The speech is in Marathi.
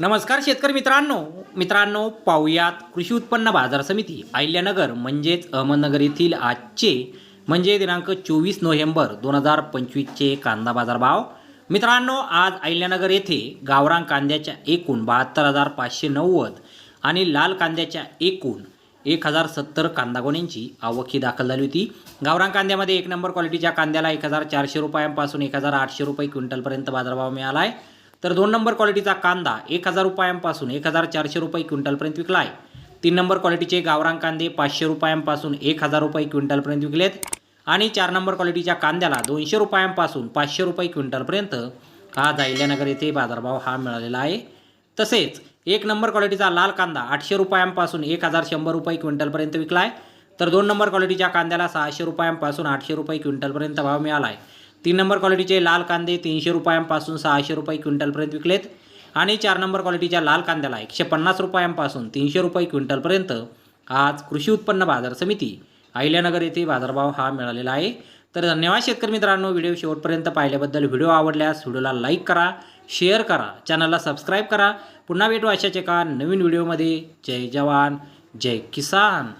नमस्कार शेतकरी मित्रांनो. मित्रांनो पाहुयात कृषी उत्पन्न बाजार समिती अहिल्यानगर म्हणजेच अहमदनगर येथील आजचे म्हणजे दिनांक चोवीस नोव्हेंबर दोन हजार पंचवीसचे कांदा बाजार भाव मित्रांनो आज अहिल्यानगर येथे गावरान कांद्याच्या एकूण बहात्तर हजार पाचशे नव्वद आणि लाल कांद्याच्या एकूण एक हजार सत्तर कांदा गोण्यांची आवक ही दाखल झाली होती. गावरान कांद्यामध्ये एक नंबर क्वालिटीच्या कांद्याला एक हजार चारशे रुपयांपासून एक हजार आठशे रुपये क्विंटलपर्यंत बाजारभाव मिळाला आहे तर दोन नंबर क्वालिटीचा कांदा एक हजार रुपयांपासून एक हजार चारशे रुपये क्विंटलपर्यंत विकला आहे. तीन नंबर क्वालिटीचे गावरान कांदे पाचशे रुपयांपासून एक हजार रुपये क्विंटलपर्यंत विकलेत. आणि चार नंबर क्वालिटीच्या कांद्याला दोनशे रुपयांपासून पाचशे रुपये क्विंटलपर्यंत हा जाहिल्यानगर येथे बाजारभाव हा मिळालेला आहे. तसेच एक नंबर क्वालिटीचा लाल कांदा आठशे रुपयांपासून एक हजार शंभर रुपये क्विंटलपर्यंत विकला आहे तर दोन नंबर क्वालिटीच्या कांद्याला सहाशे रुपयांपासून आठशे रुपये क्विंटलपर्यंत भाव मिळाला आहे तीन नंबर क्वालिटीचे लाल कांदे तीनशे रुपयांपासून सहाशे रुपये क्विंटलपर्यंत विकलेत. आणि चार नंबर क्वालिटीच्या लाल कांद्याला एकशे पन्नास रुपयांपासून तीनशे रुपये क्विंटलपर्यंत आज कृषी उत्पन्न बाजार समिती अहिल्यानगर येथे बाजारभाव हा मिळालेला आहे. तर धन्यवाद शेतकरी मित्रांनो व्हिडिओ शेवटपर्यंत पाहिल्याबद्दल व्हिडिओ आवडल्यास व्हिडिओला लाईक करा शेअर करा चॅनलला सबस्क्राईब करा. पुन्हा भेटू अशाच एका नवीन व्हिडिओमध्ये. जय जवान जय किसान.